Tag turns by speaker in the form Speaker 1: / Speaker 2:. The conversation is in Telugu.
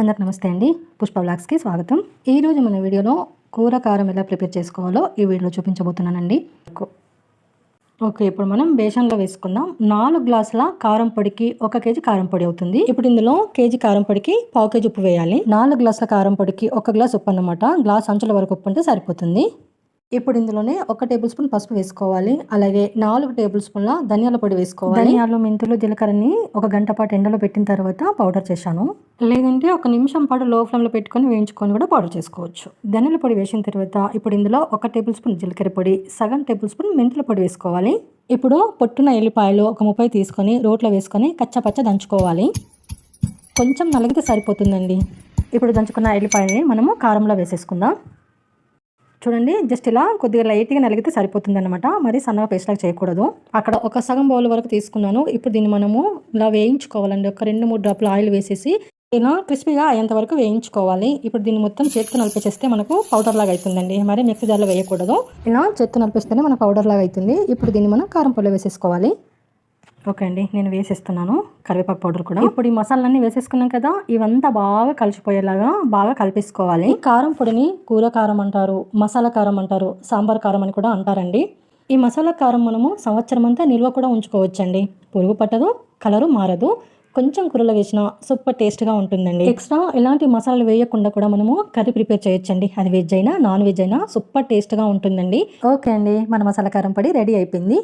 Speaker 1: అందరికి నమస్తే అండి. పుష్ప బ్లాగ్స్కి స్వాగతం. ఈరోజు మన వీడియోలో కూర కారం ఎలా ప్రిపేర్ చేసుకోవాలో ఈ వీడియోలో చూపించబోతున్నానండి. ఓకే ఇప్పుడు మనం బేసన్లో వేసుకుందాం. నాలుగు గ్లాసుల కారం పొడికి ఒక కేజీ కారం పొడి అవుతుంది. ఇప్పుడు ఇందులో కేజీ కారం పొడికి పావు కేజీ ఉప్పు వేయాలి. నాలుగు గ్లాసుల కారం పొడికి ఒక గ్లాస్ ఉప్పు అన్నమాట. గ్లాస్ అంచుల వరకు ఉప్పు ఉంటే సరిపోతుంది. ఇప్పుడు ఇందులోనే ఒక టేబుల్ స్పూన్ పసుపు వేసుకోవాలి. అలాగే నాలుగు టేబుల్ స్పూన్ల ధనియాల పొడి వేసుకోవాలి. ధనియాలు మెంతులు జీలకర్రని ఒక గంట పాటు ఎండలో పెట్టిన తర్వాత పౌడర్ చేశాను. లేదంటే ఒక నిమిషం పాటు లో ఫ్లేమ్లో పెట్టుకొని వేయించుకొని కూడా పౌడర్ చేసుకోవచ్చు. ధనియాల పొడి వేసిన తర్వాత ఇప్పుడు ఇందులో ఒక టేబుల్ స్పూన్ జీలకర్ర పొడి సగం టేబుల్ స్పూన్ మెంతుల పొడి వేసుకోవాలి. ఇప్పుడు పొట్టున ఎల్లిపాయలు ఒక ముప్పై తీసుకొని రోట్లో వేసుకొని కచ్చపచ్చ దంచుకోవాలి. కొంచెం నలిగితే సరిపోతుందండి. ఇప్పుడు దంచుకున్న ఎల్లిపాయని మనము కారంలో వేసేసుకుందాం. చూడండి జస్ట్ ఇలా కొద్దిగా లైట్గా నలిగితే సరిపోతుంది అనమాట మరి సన్నగా పేస్ట్ లాగా చేయకూడదు. అక్కడ ఒక సగం బౌల్ వరకు తీసుకున్నాను. ఇప్పుడు దీన్ని మనము ఇలా వేయించుకోవాలండి. ఒక రెండు మూడు డ్రాప్లు ఆయిల్ వేసేసి ఇలా క్రిస్పీగా అయ్యేంత వరకు వేయించుకోవాలి. ఇప్పుడు దీన్ని మొత్తం చేతితో నలిపేసేస్తే మనకు పౌడర్ లాగా అవుతుందండి మరి మిక్సీ జార్లో వేయకూడదు. ఇలా చేతితో నలిపేస్తేనే మనకు పౌడర్ లాగా అవుతుంది ఇప్పుడు దీన్ని మనం కారం పొల్లో వేసేసుకోవాలి. ఓకే అండి నేను వేసేస్తున్నాను. కరివేపాకు పౌడర్ కూడా. ఇప్పుడు ఈ మసాలాలన్నీ వేసేసుకున్నాం కదా ఇవంతా బాగా కలిసిపోయేలాగా బాగా కలిపేసుకోవాలి. కారం పొడిని కూర కారం అంటారు మసాలా కారం అంటారు సాంబార్ కారం అని కూడా అంటారండి. ఈ మసాలా కారం మనము సంవత్సరం అంతా నిల్వ కూడా ఉంచుకోవచ్చండి. పురుగు పట్టదు కలరు మారదు కొంచెం కూరలో వేసిన సూపర్ టేస్ట్గా ఉంటుందండి. ఎక్స్ట్రా ఎలాంటి మసాలాలు వేయకుండా కూడా మనము కర్రీ ప్రిపేర్ చేయొచ్చండి. అది వెజ్ అయినా నాన్ వెజ్ అయినా సూపర్ టేస్ట్గా ఉంటుందండి. ఓకే అండి మన మసాలా కారం పొడి రెడీ అయిపోయింది.